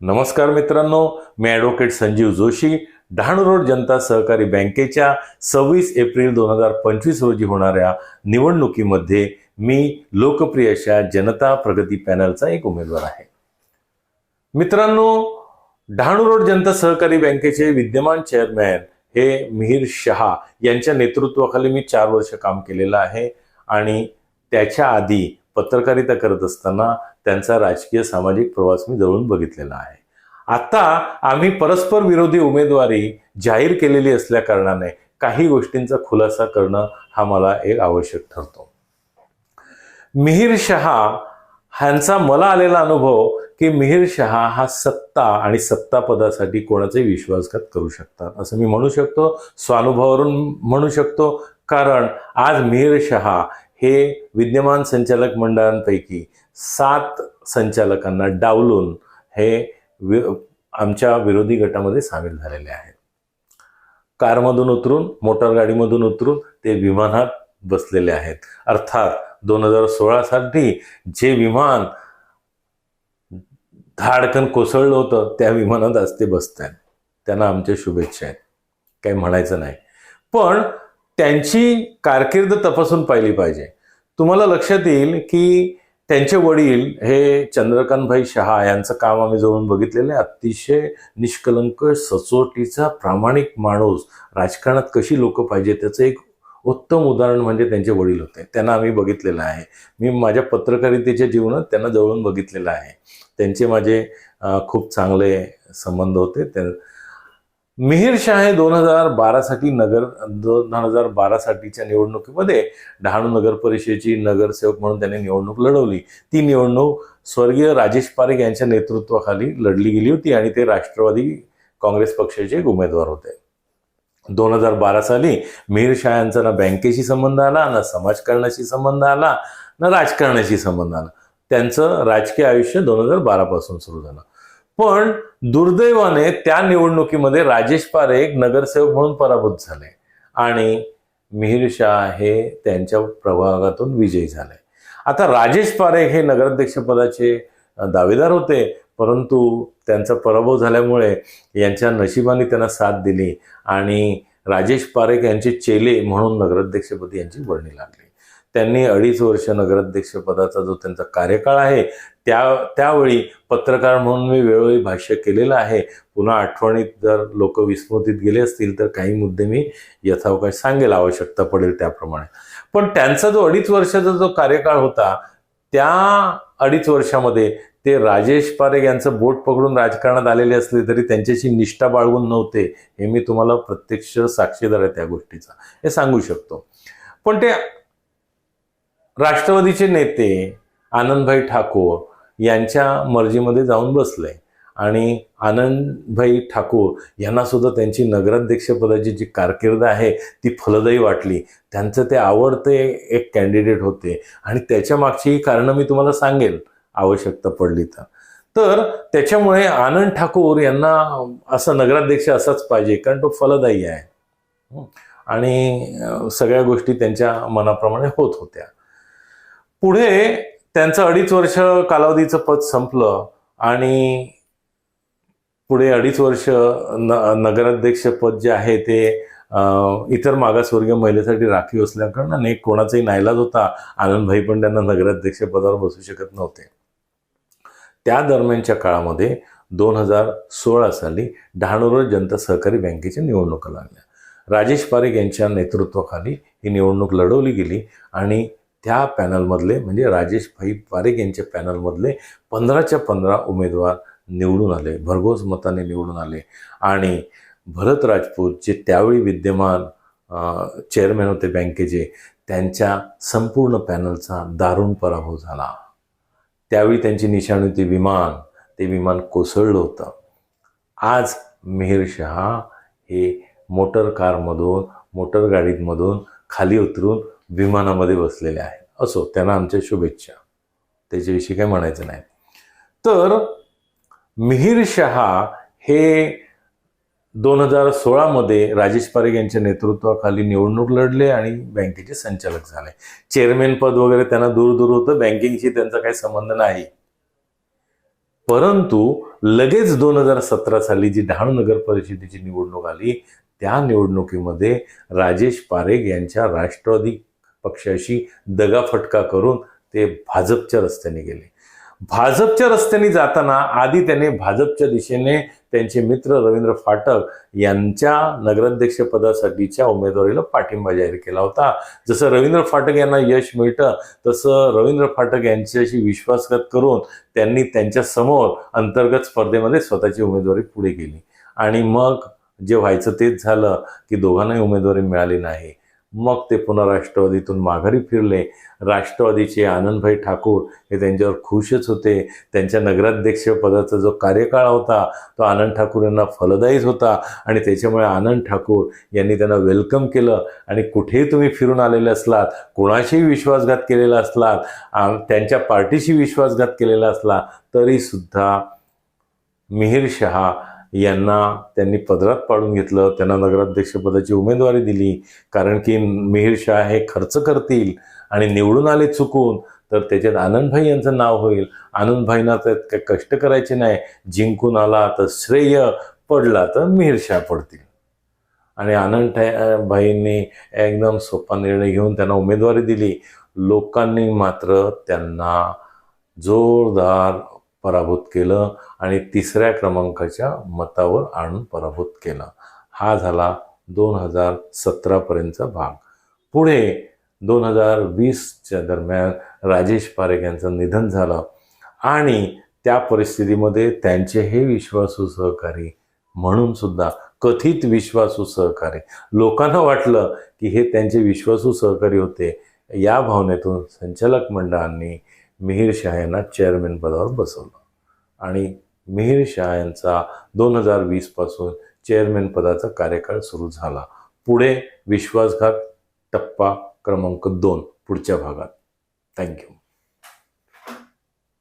नमस्कार मित्रांनो मी ॲडव्होकेट संजीव जोशी. डहाणू रोड जनता सहकारी बँकेच्या सव्वीस एप्रिल दोन हजार पंचवीस रोजी होणाऱ्या निवडणुकीमध्ये मी लोकप्रिय अशा जनता प्रगती पॅनलचा एक उमेदवार आहे. मित्रांनो डहाणू रोड जनता सहकारी बँकेचे विद्यमान चेअरमॅन हे मिहीर शहा यांच्या नेतृत्वाखाली मी चार वर्ष काम केलेलं आहे आणि त्याच्या आधी पत्रकारिता करत असताना त्यांचा राजकीय सामाजिक प्रवास मी जवळून बघितलेला आहे. आता आम्ही परस्पर विरोधी उमेदवारी जाहीर केलेली असल्या कारणाने काही गोष्टींचा खुलासा करणं हा मला एक आवश्यक ठरतो. मिहीर शहा ह्यांचा मला आलेला अनुभव की मिहीर शहा हा सत्ता आणि सत्ता पदासाठी कोणाचाही विश्वासघात करू शकतात असं मी म्हणू शकतो. स्वानुभवावरून म्हणू शकतो. कारण आज मिहीर शहा हे विद्यमान संचालक मंडळांपैकी सात संचालकांना डावलून हे वि आमच्या विरोधी गटामध्ये सामील झालेले आहेत. कारमधून उतरून मोटार गाडीमधून उतरून ते विमानात बसलेले आहेत. अर्थात दोन हजार सोळा साठी जे विमान धाडकन कोसळलं होतं त्या विमानात आज ते बसत आहेत त्यांना आमच्या शुभेच्छा आहेत. काही म्हणायचं नाही. पण त्यांची कारकीर्द तपासून पाहिली पाहिजे. तुम्हाला लक्षात येईल की त्यांचे वडील हे चंद्रकांतभाई शहा यांचं काम आम्ही जवळून बघितलेलं आहे. अतिशय निष्कलंक सचोटीचा प्रामाणिक माणूस. राजकारणात कशी लोक पाहिजे त्याचं एक उत्तम उदाहरण म्हणजे त्यांचे वडील होते. त्यांना आम्ही बघितलेलं आहे. मी माझ्या पत्रकारितेच्या जीवनात त्यांना जवळून बघितलेलं आहे. त्यांचे माझे खूप चांगले संबंध होते. त्या मिहीर शाह हे दोन हजार बारासाठी नगर दोन हजार बारासाठीच्या निवडणुकीमध्ये डहाणू नगर परिषदेची नगरसेवक म्हणून त्यांनी निवडणूक लढवली. ती निवडणूक स्वर्गीय राजेश पारेख यांच्या नेतृत्वाखाली लढली गेली होती आणि ते राष्ट्रवादी काँग्रेस पक्षाचे उमेदवार होते. दोन हजार बारा साली मिहीर शाह यांचा ना बँकेशी संबंध आला ना समाजकारणाशी संबंध आला ना राजकारणाशी संबंध आला. त्यांचं राजकीय आयुष्य दोन हजार बारा पासून सुरू झालं. पण दुर्दैवाने त्या निवडणुकीमध्ये राजेश पारेख नगरसेवक म्हणून पराभूत झाले. आणि मिहिर शाह हे त्यांच्या प्रभागातून विजयी झाले. आता राजेश पारेख हे नगराध्यक्षपदाचे दावेदार होते परंतु त्यांचा पराभव झाल्यामुळे यांच्या नशिबाने त्यांना साथ दिली आणि राजेश पारेख यांचे चेले म्हणून नगराध्यक्षपदी यांची वर्णी लागली. त्यांनी अडीच वर्ष नगराध्यक्षपदाचा जो त्यांचा कार्यकाळ आहे त्या त्यावेळी पत्रकार म्हणून मी वेळोवेळी भाष्य केलेलं आहे. पुन्हा आठवणीत जर लोक विस्मृतीत गेले असतील तर काही मुद्दे मी यथावकाश सांगेल आवश्यकता पडेल त्याप्रमाणे. पण त्यांचा जो अडीच वर्षाचा जो कार्यकाळ होता त्या अडीच वर्षामध्ये ते राजेश पारेख यांचं बोट पकडून राजकारणात आलेले असले तरी त्यांच्याशी निष्ठा बाळगून नव्हते हे मी तुम्हाला प्रत्यक्ष साक्षीदार आहे त्या गोष्टीचा. हे सांगू शकतो. पण ते राष्ट्रवादीचे नेते आनंदभाई ठाकूर यांच्या मर्जीमध्ये जाऊन बसले. आणि आनंदभाई ठाकूर यांना सुद्धा त्यांची नगराध्यक्षपदाची जी कारकीर्द आहे ती फलदायी वाटली. त्यांचं ते आवडते एक कॅन्डिडेट होते. आणि त्याच्या मागची कारणं मी तुम्हाला सांगेल आवश्यकता पडली तर. तर त्याच्यामुळे आनंद ठाकूर यांना असं नगराध्यक्ष असाच पाहिजे कारण तो फलदायी आहे. आणि सगळ्या गोष्टी त्यांच्या मनाप्रमाणे होत होत्या. पुढे त्यांचं अडीच वर्ष कालावधीचं पद संपलं आणि पुढे अडीच वर्ष न नगराध्यक्ष पद जे आहे ते इतर मागासवर्गीय महिलेसाठी राखीव असल्याकारणाने कोणाचाही नाईलाज होता. आनंदभाई पण त्यांना नगराध्यक्ष पदावर बसू शकत नव्हते. त्या दरम्यानच्या काळामध्ये दोन हजार सोळा साली डहाणूर जनता सहकारी बँकेच्या निवडणुका लागल्या. राजेश पारेख यांच्या नेतृत्वाखाली ही निवडणूक लढवली गेली आणि त्या पॅनलमधले म्हणजे राजेश भाई पारेख यांच्या पॅनलमधले पंधराच्या पंधरा उमेदवार निवडून आले भरघोस मताने निवडून आले. आणि भरत राजपूत जे त्यावेळी विद्यमान चेअरमॅन होते बँकेचे त्यांच्या संपूर्ण पॅनलचा दारुण पराभव झाला. त्यावेळी त्यांची निशाणी होती विमान ते विमान कोसळलं होतं. आज मेहर शहा हे मोटर कारमधून मोटर गाडीमधून खाली उतरून विमानामध्ये बसलेले आहे. असो त्यांना आमच्या शुभेच्छा. त्याच्याविषयी काही म्हणायचं नाही. तर मिहीर शहा हे दोन हजार सोळामध्ये राजेश पारेख यांच्या नेतृत्वाखाली निवडणूक लढले आणि बँकेचे संचालक झाले. चेअरमॅन पद वगैरे त्यांना दूर दूर होतं. बँकिंगशी त्यांचा काही संबंध नाही. परंतु लगेच दोन हजार सतरा साली जी डहाणू नगर परिषदेची निवडणूक आली त्या निवडणुकीमध्ये राजेश पारेख यांच्या राष्ट्रवादी पक्षाशी दगाफटका करून ते भाजपच्या रस्त्याने गेले. भाजपच्या रस्त्याने जाताना आधी त्याने भाजपच्या दिशेने त्यांचे मित्र रवींद्र फाटक यांच्या नगराध्यक्षपदासाठीच्या उमेदवारीला पाठिंबा जाहीर केला होता. जसं रवींद्र फाटक यांना यश मिळतं तसं रवींद्र फाटक यांच्याशी विश्वासघात करून त्यांनी त्यांच्यासमोर अंतर्गत स्पर्धेमध्ये स्वतःची उमेदवारी पुढे केली. आणि मग जे व्हायचं तेच झालं की दोघांनाही उमेदवारी मिळाली नाही. मग ते पुन्हा राष्ट्रवादीतून माघारी फिरले. राष्ट्रवादीचे आनंदभाई ठाकूर हे त्यांच्यावर खुशच होते. त्यांच्या नगराध्यक्ष पदाचा जो कार्यकाळ होता तो आनंद ठाकूर यांना फलदायीच होता. आणि त्याच्यामुळे आनंद ठाकूर यांनी त्यांना वेलकम केलं. आणि कुठेही तुम्ही फिरून आलेले असलात कोणाशीही विश्वासघात केलेला असलात त्यांच्या पार्टीशी विश्वासघात केलेला असला तरीसुद्धा मिहीर मिहिर शहा यांना त्यांनी पदरात पाडून घेतलं. त्यांना नगराध्यक्षपदाची उमेदवारी दिली. कारण की मिहिर शाह हे खर्च करतील आणि निवडून आले चुकून तर त्याच्यात आनंदभाई यांचं नाव होईल. आनंदभाईंना त्यात काय कष्ट करायचे नाही. जिंकून आला तर श्रेय पडला तर मिहिर पडतील. आणि आनंद भाईंनी एकदम सोपा निर्णय घेऊन त्यांना उमेदवारी दिली. लोकांनी मात्र त्यांना जोरदार पराभूत केलं आणि तिसऱ्या क्रमांकाच्या मतावर आणून पराभूत केलं. हा झाला दोन हजार सतरापर्यंतचा भाग. पुढे दोन हजार वीसच्या दरम्यान राजेश पारेख यांचं निधन झालं आणि त्या परिस्थितीमध्ये त्यांचे हे विश्वासू सहकारी म्हणून सुद्धा कथित विश्वासू सहकारी. लोकांना वाटलं की हे त्यांचे विश्वासू सहकारी होते. या भावनेतून संचालक मंडळांनी मिहिर शाह यांना चेअरमॅन पदावर बसवलं. आणि मिहिर शाह यांचा दोन हजार वीसपासून चेअरमॅन पदाचा कार्यकाळ सुरू झाला. पुढे विश्वासघात टप्पा क्रमांक दोन पुढच्या भागात. थँक्यू